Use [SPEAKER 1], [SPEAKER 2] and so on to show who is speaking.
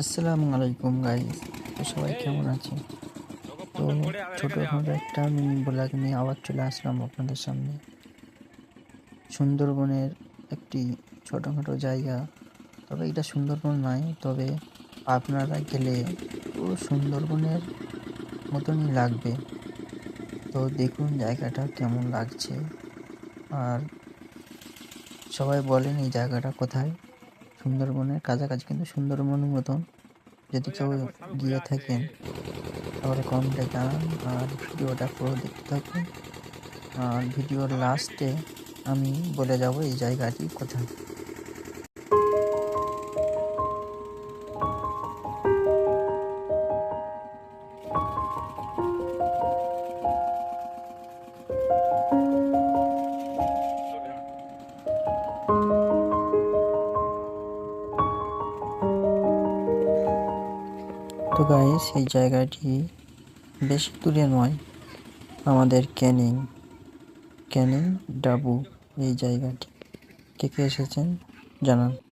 [SPEAKER 1] আসসালামু আলাইকুম গাইস তো সবাই কেমন আছে তো ছোটোখাটো একটা মিনি ব্লগ নিয়ে আবার চলে আসলাম আপনাদের সামনে। সুন্দরবনের একটি ছোটোখাটো জায়গা। তবে এটা সুন্দরবন নয় তবে আপনারা গেলে পুরো সুন্দরবনের মতনই লাগবে। তো দেখুন জায়গাটা কেমন লাগছে। আর সবাই বলেন এই জায়গাটা কোথায়। সুন্দরবনের কাছাকাছি কিন্তু সুন্দরবনের মতন যদি কেউ গিয়ে থাকেন, তাহলে কমেন্টে জানান আর ভিডিওটা পুরো দেখতে থাকুন। আর ভিডিওর লাস্টে আমি বলে যাব এই জায়গাটি কোথায়। তো গাইস এই জায়গাটি বেশি দূরে নয়। আমাদের ক্যানিং ক্যানিং ডাবু এই জায়গাটি। কে কে এসেছেন জানান।